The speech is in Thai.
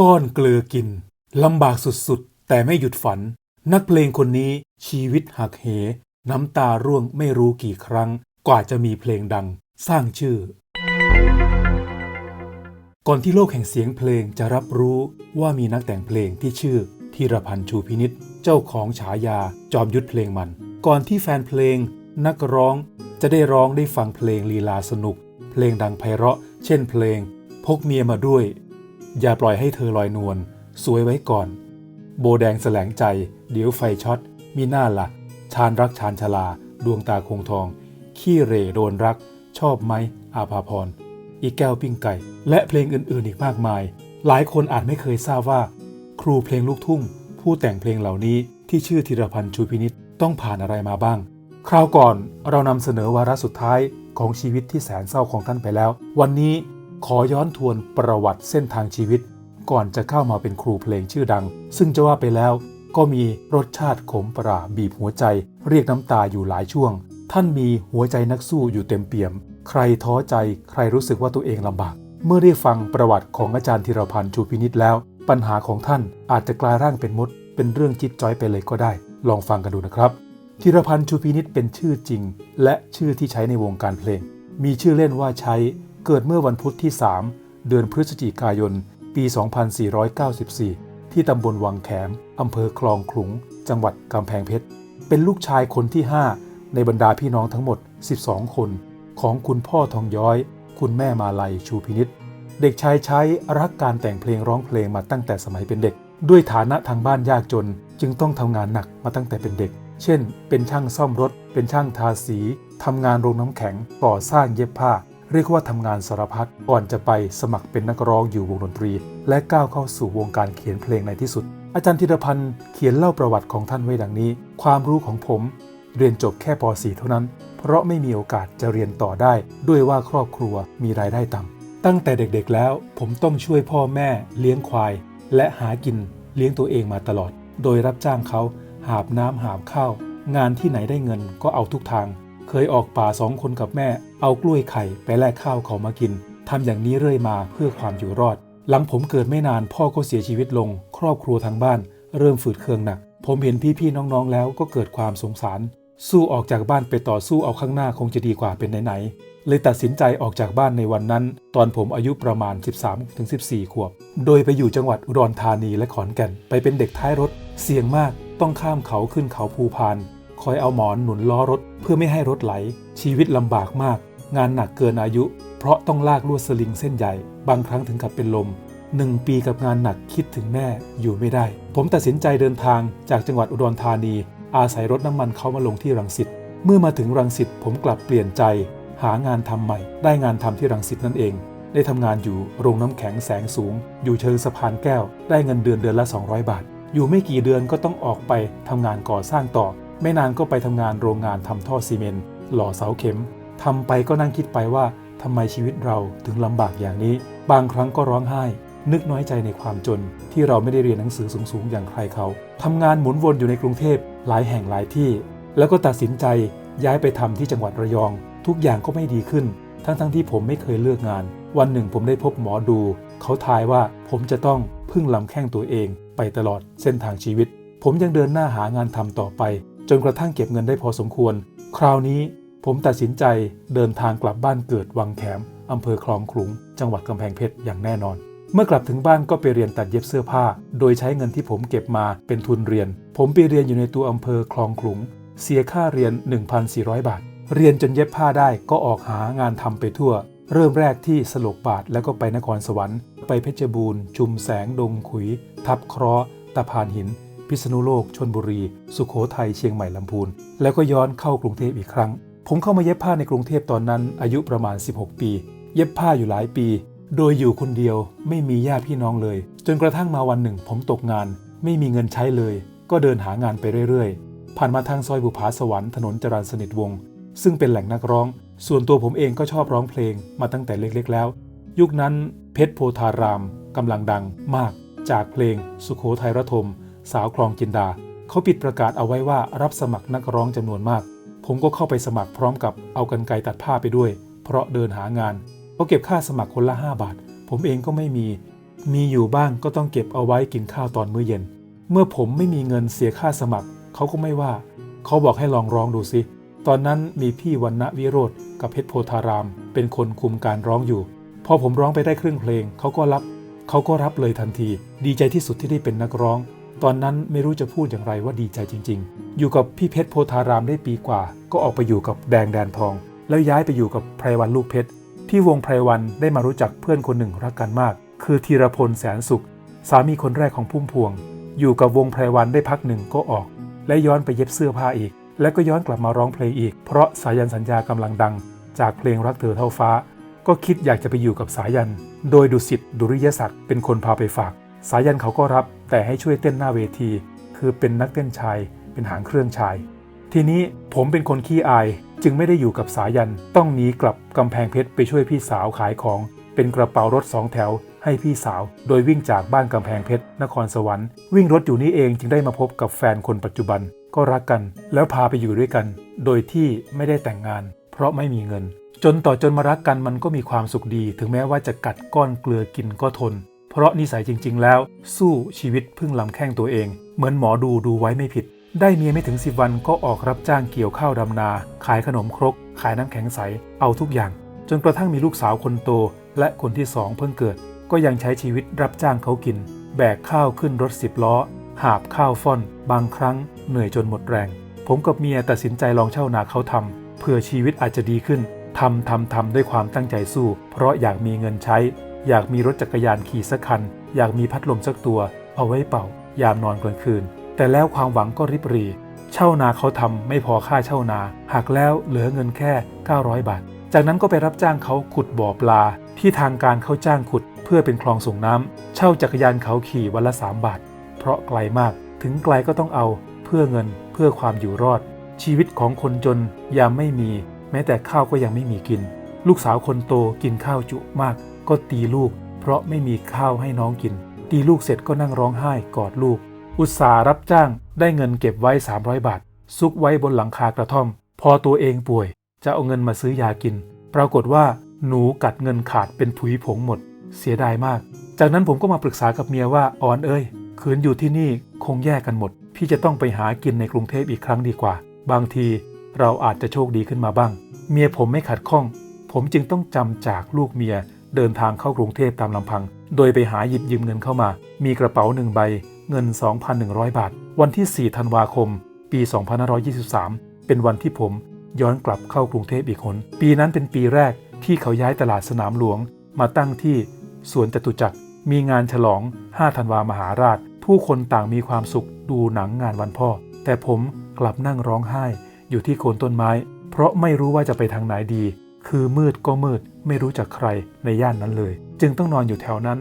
ก้อนเกลือกินลำบากสุดๆ แต่ไม่หยุดฝัน นักเพลงคนนี้ชีวิตหักเห น้ำตาร่วงไม่รู้กี่ครั้ง กว่าจะมีเพลงดัง สร้างชื่อ ก่อนที่โลกแห่งเสียงเพลงจะรับรู้ว่ามีนักแต่งเพลงที่ชื่อธีรพันธ์ชูพินิษเจ้าของฉายาจอมยุทธเพลงมัน ก่อนที่แฟนเพลง นักร้องจะได้ร้องได้ฟังเพลงลีลาสนุก เพลงดังไพเราะ เช่นเพลง พกเมียมาด้วย อย่าปล่อยให้เธอลอยนวลสวยไว้ก่อน โบแดงแสลงใจ เดี๋ยวไฟช็อตมีหน้าละ่ะ ชาญรักชาญชลา ดวงตาคงทอง ขี้เร่โดนรัก ชอบไหมอาภาพร อีกแก้วปิ้งไก่ และเพลงอื่นๆอีกมากมาย หลายคนอาจไม่เคยทราบว่า ครูเพลงลูกทุ่ง ผู้แต่งเพลงเหล่านี้ที่ชื่อธีรพันธ์ชูพินิษต้องผ่านอะไรมาบ้าง คราวก่อนเรานำเสนอวาระสุดท้ายของชีวิตที่แสนเศร้าของท่านไปแล้ว วันนี้ ขอย้อนทวนประวัติเส้นทางชีวิต ก่อนจะเข้ามาเป็นครูเพลงชื่อดัง ซึ่งจะว่าไปแล้วก็มีรสชาติขมปราบีบหัวใจ เรียกน้ำตาอยู่หลายช่วง ท่านมีหัวใจนักสู้อยู่เต็มเปี่ยม ใครท้อใจใครรู้สึกว่าตัวเองลำบาก เมื่อได้ฟังประวัติของอาจารย์ธีรพันธ์ชูพินิษแล้ว ปัญหาของท่านอาจจะกลายร่างเป็นมด เป็นเรื่องจิตจ้อยไปเลยก็ได้ ลองฟังกันดูนะครับธีรพันธ์ชูพินิษเป็นชื่อจริง และชื่อที่ใช้ในวงการเพลง มีชื่อเล่นว่าใช้ เกิดเมื่อวันพุธที่ 3 เดือนพฤศจิกายน ปี 2494 ที่ตำบลวังแขมอำเภอคลองขลุง จังหวัดกำแพงเพชร เป็นลูกชายคนที่ 5 ในบรรดาพี่น้องทั้งหมด 12 คน ของคุณพ่อทองย้อย คุณแม่มาลัยชูพินิษเด็กชายใช้รักการแต่งเพลงร้องเพลงมาตั้งแต่สมัยเป็นเด็ก ด้วยฐานะทางบ้านยากจน จึงต้องทำงานหนักมาตั้งแต่เป็นเด็ก เช่น เป็นช่างซ่อมรถ เป็นช่างทาสีทำงานโรงน้ำแข็งก่อสร้างเย็บผ้า เรียกว่าทำงานสารพัดก่อนจะไปสมัครเป็นนักร้องอยู่วงดนตรี และก้าวเข้าสู่วงการเขียนเพลงในที่สุด อาจารย์ธีรพันธ์เขียนเล่าประวัติของท่านไว้ดังนี้ ความรู้ของผม เรียนจบแค่ป .4 เท่านั้น เพราะไม่มีโอกาสจะเรียนต่อได้ ด้วยว่าครอบครัวมีรายได้ต่ำตั้งแต่เด็กๆแล้ว ผมต้องช่วยพ่อแม่เลี้ยงควาย และหากินเลี้ยงตัวเองมาตลอด โดยรับจ้างเขาหาบน้ำหาบข้าวงานที่ไหนได้เงินก็เอาทุกทาง เคยออกป่าสองคนกับแม่ เอากล้วยไข่ไปแลกข้าวเขามากินทำอย่างนี้เรื่อยมาเพื่อความอยู่รอด หลังผมเกิดไม่นานพ่อก็เสียชีวิตลง ครอบครัวทางบ้าน เริ่มฝืดเคืองหนัก ผมเห็นพี่ๆน้องๆแล้วก็เกิดความสงสาร สู้ออกจากบ้านไปต่อสู้เอาข้างหน้าคงจะดีกว่าเป็นไหนๆเลยตัดสินใจออกจากบ้านในวันนั้น ตอนผมอายุประมาณ 13-14 ขวบ โดยไปอยู่จังหวัดอุดรธานีและขอนแก่น ไปเป็นเด็กท้ายรถ เสี่ยงมากต้องข้ามเขาขึ้นเขาภูพาน คอยเอาหมอนหนุนล้อรถเพื่อไม่ให้รถไหล ชีวิตลำบากมาก งานหนักเกินอายุ เพราะต้องลากลวดสลิงเส้นใหญ่ บางครั้งถึงกับเป็นลมหนึ่งปีกับงานหนักคิดถึงแม่อยู่ไม่ได้ ผมตัดสินใจเดินทางจากจังหวัดอุดรธานี อาศัยรถน้ำมันเขามาลงที่รังสิตเมื่อมาถึงรังสิตผมกลับเปลี่ยนใจ หางานทำใหม่ ได้งานทำที่รังสิตนั่นเอง ได้ทำงานอยู่โรงน้ำแข็งแสงสูง อยู่เชิงสะพานแก้ว ได้เงินเดือนเดือนละ 200 บาท อยู่ไม่กี่เดือนก็ต้องออกไปทำงานก่อสร้างต่อ ไม่นานก็ไปทำงานโรงงานทำท่อซีเมนต์หล่อเสาเข็มทำไปก็นั่งคิดไปว่าทำไมชีวิตเราถึงลำบากอย่างนี้ บางครั้งก็ร้องไห้ นึกน้อยใจในความจน ที่เราไม่ได้เรียนหนังสือสูงๆ อย่างใครเขาทำงานหมุนวนอยู่ในกรุงเทพหลายแห่งหลายที่ แล้วก็ตัดสินใจย้ายไปทำที่จังหวัดระยอง ทุกอย่างก็ไม่ดีขึ้น ทั้งๆทที่ผมไม่เคยเลือกงาน วันหนึ่งผมได้พบหมอดู เขาทายว่าผมจะต้องพึ่งลำแข้งตัวเอง ไปตลอดเส้นทางชีวิต ผมยังเดินหน้าหางานทำต่อไป จนกระทั่งเก็บเงินได้พอสมควร คราวนี้ผมตัดสินใจเดินทางกลับบ้านเกิดวังแขมอำเภอคลองขลุง จังหวัดกำแพงเพชรอย่างแน่นอน เมื่อกลับถึงบ้านก็ไปเรียนตัดเย็บเสื้อผ้า โดยใช้เงินที่ผมเก็บมาเป็นทุนเรียน ผมไปเรียนอยู่ในตัวอำเภอคลองขลุง เสียค่าเรียน 1,400 บาท เรียนจนเย็บผ้าได้ก็ออกหางานทำไปทั่ว เริ่มแรกที่สลกบาทแล้วก็ไปนครสวรรค์ ไปเพชรบูรณ์ ชุมแสงดงขุย ทับเคราะห์ตะพานหิน พิษณุโลก ชนบุรี สุขโขทัย เชียงใหม่ลำพูน แล้วก็ย้อนเข้ากรุงเทพอีกครั้ง ผมเข้ามาเย็บผ้าในกรุงเทพตอนนั้น อายุประมาณ 16 ปี เย็บผ้าอยู่หลายปี โดยอยู่คนเดียวไม่มีญาติพี่น้องเลย จนกระทั่งมาวันหนึ่ง ผมตกงาน ไม่มีเงินใช้เลย ก็เดินหางานไปเรื่อยๆ ผ่านมาทางซอยบุภาสวรรค์ถนนจรัญสนิทวงศ์ซึ่งเป็นแหล่งนักร้อง ส่วนตัวผมเองก็ชอบร้องเพลงมาตั้งแต่เล็กๆแล้ว ยุคนั้นเพชรโพธารามกำลังดังมากจากเพลงสุขโขทัยระทม สาวคลองจินดา เขาปิดประกาศเอาไว้ว่ารับสมัครนักร้องจำนวนมาก ผมก็เข้าไปสมัครพร้อมกับเอากันไกตัดผ้าไปด้วย เพราะเดินหางานเขาเก็บค่าสมัครคนละ 5 บาท ผมเองก็ไม่มี มีอยู่บ้างก็ต้องเก็บเอาไว้กินข้าวตอนมื้อเย็น เมื่อผมไม่มีเงินเสียค่าสมัคร เขาก็ไม่ว่า เขาบอกให้ลองร้องดูสิ ตอนนั้นมีพี่วันณวิโรธกับเพชรโพธาราม เป็นคนคุมการร้องอยู่ พอผมร้องไปได้ครึ่งเพลง เขาก็รับ เขาก็รับเลยทันที ดีใจที่สุดที่ได้เป็นนักร้อง ตอนนั้นไม่รู้จะพูดอย่างไรว่าดีใจจริง ๆ อยู่กับพี่เพชรโพธารามได้ปีกว่า ก็ออกไปอยู่กับแดงแดนทอง แล้วย้ายไปอยู่กับไพรวันลูกเพชรที่วงไพรวันได้มารู้จักเพื่อนคนหนึ่งรักกันมาก คือธีรพลแสนสุข สามีคนแรกของพุ่มพวง อยู่กับวงไพรวันได้พักหนึ่งก็ออก และย้อนไปเย็บเสื้อผ้าอีก แล้วก็ย้อนกลับมาร้องเพลงอีก เพราะสายันสัญญากำลังดัง จากเพลงรักเธอเท่าฟ้า ก็คิดอยากจะไปอยู่กับสายัน โดยดุสิตดุริยศักดิ์เป็นคนพาไปฝาก สายันเขาก็รับ แต่ให้ช่วยเต้นหน้าเวที คือเป็นนักเต้นชาย เป็นหางเครื่องชาย ทีนี้ผมเป็นคนขี้อายจึงไม่ได้อยู่กับสายัน ต้องหนีกลับกำแพงเพชรไปช่วยพี่สาวขายของ เป็นกระเป๋ารถสองแถว ให้พี่สาว โดยวิ่งจากบ้านกำแพงเพชรนครสวรรค์วิ่งรถอยู่นี่เองจึงได้มาพบกับแฟนคนปัจจุบันก็รักกัน แล้วพาไปอยู่ด้วยกัน โดยที่ไม่ได้แต่งงาน เพราะไม่มีเงิน จนต่อจนมารักกันมันก็มีความสุขดี ถึงแม้ว่าจะกัดก้อนเกลือกินก็ทน เพราะนิสัยจริง ๆ แล้ว สู้ชีวิตพึ่งลำแข้งตัวเอง เหมือนหมอดูดูไว้ไม่ผิด ได้เมียไม่ถึงสิบวันก็ออกรับจ้างเกี่ยวข้าวดำนา ขายขนมครก ขายน้ำแข็งใส เอาทุกอย่าง จนกระทั่งมีลูกสาวคนโต และคนที่สองเพิ่งเกิด ก็ยังใช้ชีวิตรับจ้างเขากิน แบกข้าวขึ้นรถสิบล้อ หาบข้าวฟ่อน บางครั้งเหนื่อยจนหมดแรง ผมกับเมียตัดสินใจลองเช่านาเขาทำเพื่อชีวิตอาจจะดีขึ้นทำทำทำด้วยความตั้งใจสู้ เพราะอยากมีเงินใช้ อยากมีรถจักรยานขี่สักคัน อยากมีพัดลมสักตัว เอาไว้เป่า ยามนอนกลางคืน แต่แล้วความหวังก็ริบรี เช่านาเขาทำไม่พอค่าเช่านาหักแล้วเหลือเงินแค่ 900 บาท จากนั้นก็ไปรับจ้างเขาขุดบ่อปลา ที่ทางการเขาจ้างขุด เพื่อเป็นคลองส่งน้ำเช่าจักรยานเขาขี่วันละ 3 บาท เพราะไกลมากถึงไกลก็ต้องเอาเพื่อเงินเพื่อความอยู่รอด ชีวิตของคนจนยามไม่มี แม้แต่ข้าวก็ยังไม่มีกิน ลูกสาวคนโตกินข้าวจุมาก ก็ตีลูก เพราะไม่มีข้าวให้น้องกิน ตีลูกเสร็จก็นั่งร้องไห้กอดลูก อุตสาห์รับจ้างได้เงินเก็บไว้ 300 บาท ซุกไว้บนหลังคากระท่อม พอตัวเองป่วย จะเอาเงินมาซื้อยากิน ปรากฏว่าหนูกัดเงินขาดเป็นผุยผงหมด เสียดายมาก จากนั้นผมก็มาปรึกษากับเมียว่าออนเอ้ยคืนอยู่ที่นี่คงแยกกันหมด พี่จะต้องไปหากินในกรุงเทพอีกครั้งดีกว่า บางทีเราอาจจะโชคดีขึ้นมาบ้าง เมียผมไม่ขัดข้อง ผมจึงต้องจำจากลูกเมีย เดินทางเข้ากรุงเทพตามลำพัง โดยไปหาหยิบยืมเงินเข้ามา มีกระเป๋าหนึ่งใบ เงิน 2,100 บาท วันที่ 4 ธันวาคม ปี 2523 เป็นวันที่ผมย้อนกลับเข้ากรุงเทพอีกคน ปีนั้นเป็นปีแรกที่เขาย้ายตลาดสนามหลวง มาตั้งที่สวนจตุจักร มีงานฉลอง 5 ธันวามหาราช ผู้คนต่างมีความสุขดูหนังงานวันพ่อ แต่ผมกลับนั่งร้องไห้อยู่ที่โคนต้นไม้ เพราะไม่รู้ว่าจะไปทางไหนดี คือมืดก็มืดไม่รู้จักใครในย่านนั้นเลย จึงต้องนอนอยู่แถวนั้น